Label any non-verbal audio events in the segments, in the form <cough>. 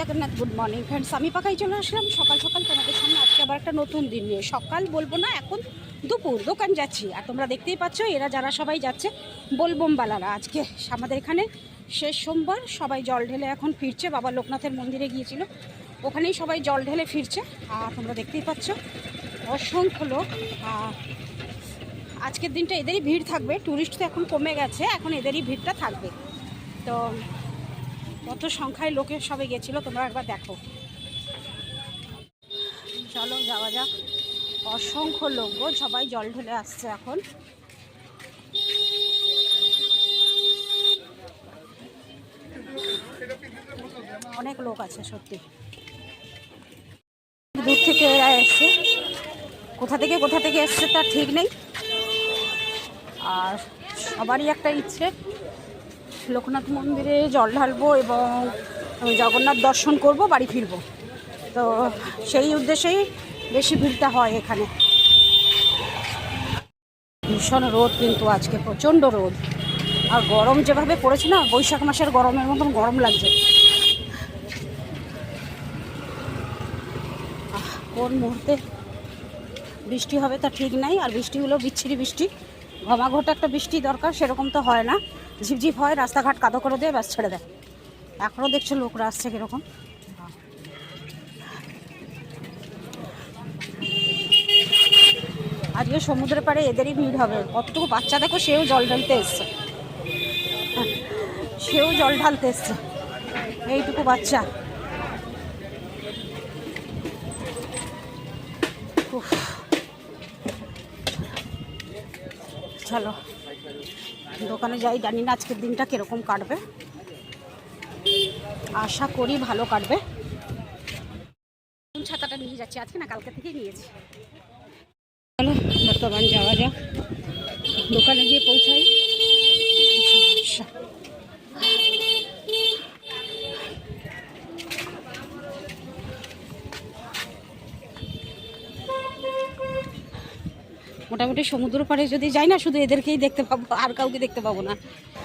Jagannath good morning friends আমি পাকাই চলে আসলাম। সকাল সকাল তোমাদের সামনে আজকে আবার একটা নতুন দিন নিয়ে। সকাল বলব না, এখন দুপুর, দোকান যাচ্ছি। আর তোমরা দেখতেই পাচ্ছ, এরা যারা সবাই যাচ্ছে বলবম বালারা আজকে আমাদের এখানে শেষ সোমবার, সবাই জল ঢেলে এখন ফিরছে। বাবা লোকনাথের মন্দিরে গিয়েছিল। ওখানেই সবাই জল ঢেলে ফিরছে। আর তোমরা দেখতেই পাচ্ছ, অসংখ্য লোক। আজকের দিনটা এদেরই ভিড় থাকবে। ট্যুরিস্ট তো এখন কমে গেছে, এখন এদেরই ভিড়টা থাকবে। তো কত সংখ্যায় লোকের সবে গেছিল তোমরা একবার দেখো। চলো যাওয়া যাক। অসংখ্য লোক গো, সবাই জল ঢেলে আসছে এখন। অনেক লোক আছে সত্যি। দূর থেকে এরা এসছে। কোথা থেকে কোথা থেকে এসছে তার ঠিক নেই। আর সবারই একটা ইচ্ছে। লোকনাথ মন্দিরে জল ঢালবো এবং জগন্নাথ দর্শন করব, বাড়ি ফিরবো। তো সেই উদ্দেশ্যেই বেশি ভিড়টা হয় এখানে। ভীষণ রোদ কিন্তু আজকে, প্রচণ্ড রোদ। আর গরম যেভাবে পড়েছে না, বৈশাখ মাসের গরমের মতন গরম লাগছে। কোন মুহূর্তে বৃষ্টি হবে তা ঠিক নাই, আর বৃষ্টি হলেও বিচ্ছিরি বৃষ্টি। ঘমাঘট একটা বৃষ্টি দরকার, সেরকম তো হয় না। ঝিপঝিপ হয়, রাস্তাঘাট কাদো করে দিয়ে ব্যাস ছেড়ে দেয়। এখনও দেখছ লোকরা আসছে কীরকম। আজকে সমুদ্রের পাড়ে এদেরই ভিড় হবে। কতটুকু বাচ্চা দেখো, সেও জল ঢালতে এসছে। সেও জল ঢালতে এসছে। এইটুকু বাচ্চা। উফ। চলো। দোকানে যাই, জানি না আজকের দিনটা কীরকম কাটবে। আশা করি ভালো কাটবে। ছাতাটা নিয়ে যাচ্ছি, আজকে না কালকে থেকেই নিয়েছি। চলো, বর্তমান যাওয়া যাক। দোকানে গিয়ে পৌঁছাই। মোটামুটি সমুদ্র পাড়ে যদি যাই না, শুধু এদেরকেই দেখতে পাবো, আর কাউকে দেখতে পাবো না।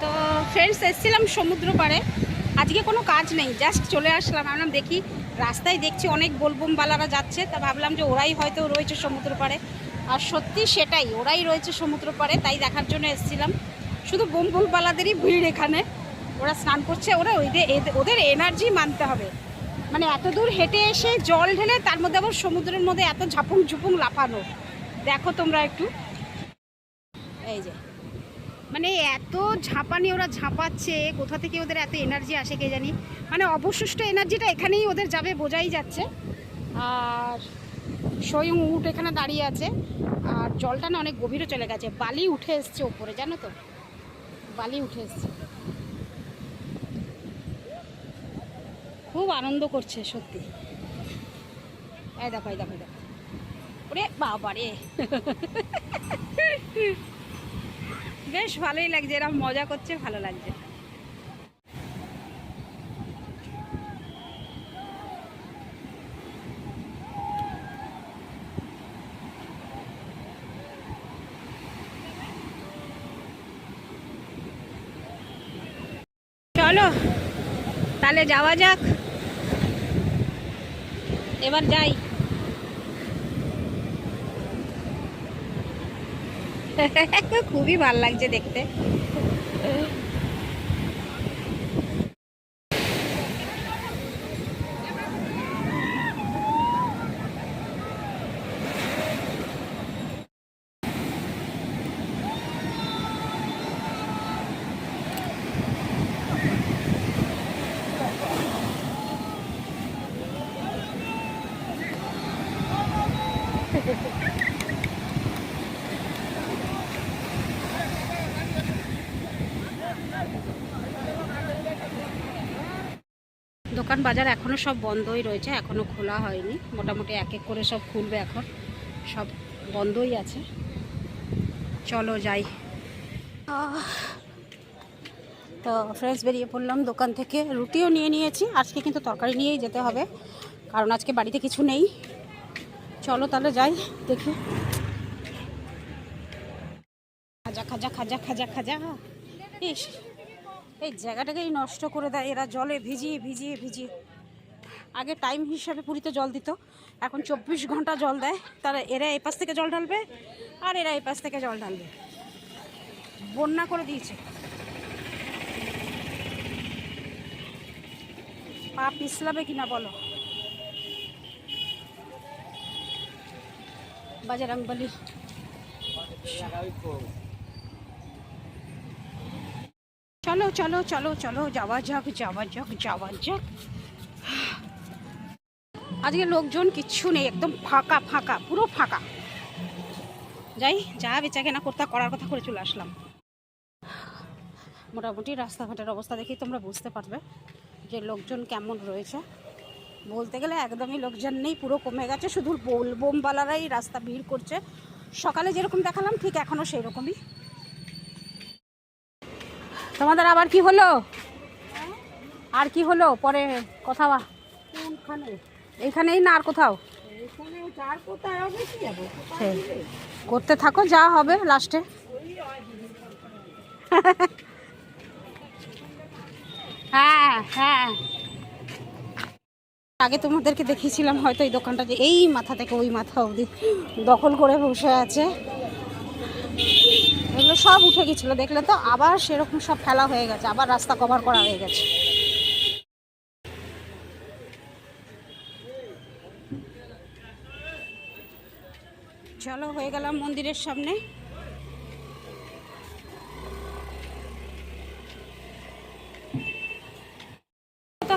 তো ফ্রেন্ডস এসেছিলাম সমুদ্র পাড়ে। আজকে কোনো কাজ নেই জাস্ট চলে আসলাম। ভাবলাম দেখি, রাস্তায় দেখছি অনেক বোলবমবালারা যাচ্ছে, তা ভাবলাম যে ওরাই হয়তো রয়েছে সমুদ্র পাড়ে। আর সত্যি সেটাই, ওরাই রয়েছে সমুদ্র পাড়ে, তাই দেখার জন্য এসেছিলাম। শুধু বোমবুলবালাদেরই ভিড় এখানে। ওরা স্নান করছে, ওরা ওদের এনার্জি মানতে হবে। মানে এত দূর হেঁটে এসে জল ঢেলে, তার মধ্যে আবার সমুদ্রের মধ্যে এত ঝাপুং ঝুপুং লাফানো। দেখো তোমরা একটু। এই যে। মানে এত ঝাঁপানি ওরা ঝাঁপাচ্ছে, কোথা থেকে ওদের এত এনার্জি আসে কে জানি। মানে অবশিষ্ট এনার্জিটা এখানেই ওদের যাবে, বোঝাই যাচ্ছে। আর স্বয়ং উঠ এখানে দাঁড়িয়ে আছে। আর জলটা না অনেক গভীরে চলে গেছে। বালি উঠে এসছে ওপরে, জানো তো? বালি উঠে এসছে। খুব আনন্দ করছে, সত্যি। এই দেখো এই দেখো দেখো। ওরে বাবা রে বেশ ভালোই লাগছে এরকম মজা করছে, ভালো লাগছে। চলো, তাহলে যাওয়া যাক। এবার যাই। <laughs> খুবই ভালো লাগছে দেখতে। দোকান বাজার এখনও সব বন্ধই রয়েছে এখনও খোলা হয়নি। মোটামুটি এক এক করে সব খুলবে এখন। সব বন্ধই আছে। চলো যাই। তো ফ্রেন্ডস বেরিয়ে পড়লাম দোকান থেকে। রুটিও নিয়ে নিয়েছি। আজকে কিন্তু তরকারি নিয়েই যেতে হবে। কারণ আজকে বাড়িতে কিছু নেই। চলো তাহলে যাই, দেখি। খাজা খাজা খাজা খাজা খাজা। ইস। এই জায়গাটাকেই নষ্ট করে দেয়। এরা জলে ভিজিয়ে ভিজিয়ে ভিজিয়ে। আগে টাইম হিসাবে পুরীতে জল দিত। এখন চব্বিশ ঘণ্টা জল দেয়। তারা, এরা এপাশ থেকে জল ঢালবে আর এরা এপাশ থেকে জল ঢালবে। বন্যা করে দিয়েছে। পা পিছলাবে কিনা বলো। বাজারাং বলি চলো চলো চলো চলো, যাওয়া যাক যাওয়া যাক যাওয়া যাক। আজকে লোকজন কিচ্ছু নেই, একদম ফাঁকা ফাঁকা, পুরো ফাঁকা। যাই, যা বেচা কেনা করতে করার কথা করে চলে আসলাম। মোটামুটি রাস্তাঘাটের অবস্থা দেখেই তোমরা বুঝতে পারবে যে লোকজন কেমন রয়েছে। বলতে গেলে একদমই লোকজন নেই, পুরো কমে গেছে। শুধু বোল বোমবালারাই রাস্তা ভিড় করছে। সকালে যেরকম দেখালাম, ঠিক এখনও সেই রকমই তোমাদের আবার কি হলো? আর কি হলো? পরে কথা এইখানেই না আর কোথাও। করতে থাকো যা হবে লাস্টে। হ্যাঁ হ্যাঁ। আগে তোমাদেরকে দেখিয়েছিলাম হয়তো এই দোকানটা যে এই মাথা থেকে ওই মাথা অবধি দখল করে বসে আছে। সব উঠে গেছিল, দেখলে তো আবার সেরকম সব ফেলা হয়ে গেছে, আবার রাস্তা কভার করা হয়ে গেছে। চলো, হয়ে গেলাম মন্দিরের সামনে।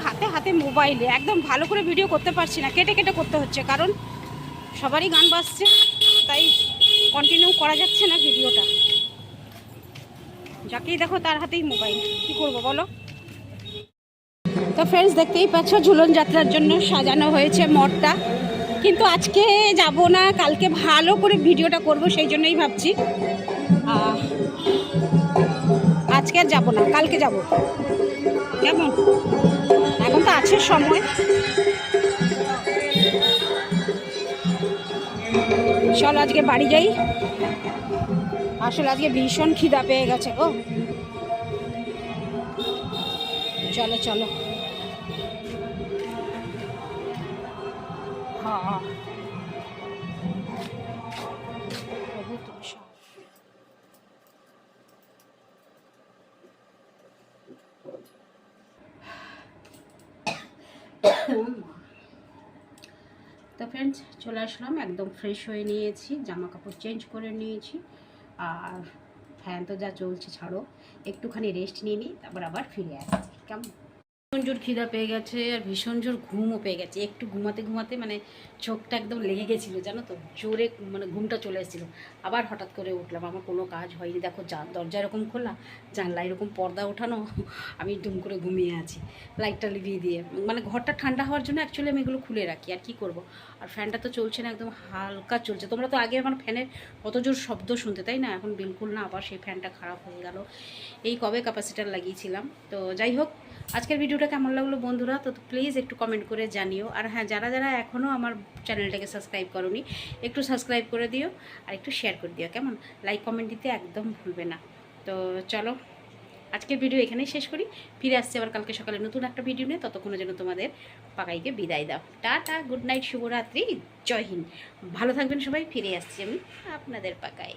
হাতে হাতে মোবাইলে একদম ভালো করে ভিডিও করতে পারছি না, কেটে কেটে করতে হচ্ছে, কারণ সবারই গান বাজছে, তাই কন্টিনিউ করা যাচ্ছে না ভিডিওটা যাকেই দেখো তার হাতেই মোবাইল কি করব বলো? তো ফ্রেন্ডস দেখতেই পাচ্ছ, ঝুলন যাত্রার জন্য সাজানো হয়েছে মঠটা। কিন্তু আজকে যাব না, কালকে ভালো করে ভিডিওটা করব, সেই জন্যই ভাবছি। আজকে আর যাব না, কালকে যাব। কেমন? এখন তো আছে সময়। চলো আজকে বাড়ি যাই। আসলে আজকে ভীষণ খিদা পেয়ে গেছে গো। চলো চলো। হ্যাঁ। তো ফ্রেন্ডস চলে আসলাম। একদম ফ্রেশ হয়ে নিয়েছি। জামা কাপড় চেঞ্জ করে নিয়েছি। আর ফ্যান তো যা চলছে, ছাড়ো। একটুখানি রেস্ট নিয়ে নিই তারপর আবার ফিরে আসছি। কেমন? ভীষণ জোর খিদা পেয়ে গেছে আর ভীষণ জোর ঘুমও পেয়ে গেছে। একটু ঘুমাতে ঘুমাতে মানে চোখটা একদম লেগে গেছিল, জানো তো? জোরে মানে ঘুমটা চলে এসেছিল। আবার হঠাৎ করে উঠলাম, আমার কোনো কাজ হয়নি। দেখো দরজা এরকম খোলা, জানলা এরকম পর্দা ওঠানো, আমি দুম করে ঘুমিয়ে আছি। লাইটটা লিভিয়ে দিয়ে। মানে ঘরটা ঠান্ডা হওয়ার জন্য অ্যাকচুয়ালি আমি এগুলো খুলে রাখি, আর কি করব? আর ফ্যানটা তো চলছে না, একদম হালকা চলছে। তোমরা তো আগে আমার ফ্যানের কত জোর শব্দ শুনতে, তাই না? এখন বিলকুল না, আবার সেই ফ্যানটা খারাপ হয়ে গেল। এই কবে ক্যাপাসিটার লাগিয়েছিলাম। তো যাই হোক আজকের ভিডিওটা কেমন লাগল বন্ধুরা? তো প্লিজ একটু কমেন্ট করে জানিও। আর হ্যাঁ যারা যারা এখনও আমার চ্যানেলটাকে সাবস্ক্রাইব করনি, একটু সাবস্ক্রাইব করে দিও আর একটু শেয়ার করে দিও, কেমন? লাইক কমেন্ট দিতে একদম ভুলবে না। তো চলো, আজকের ভিডিও এখানেই শেষ করি। ফিরে আসছে আবার কালকে সকালে নতুন একটা ভিডিও নিয়ে। ততক্ষণের জন্য তোমাদের পাকাইকে বিদায় দাও। টাটা গুড নাইট শুভরাত্রি, জয় হিন্দ। ভালো থাকবেন সবাই, ফিরে আসছি আমি আপনাদের পাকাই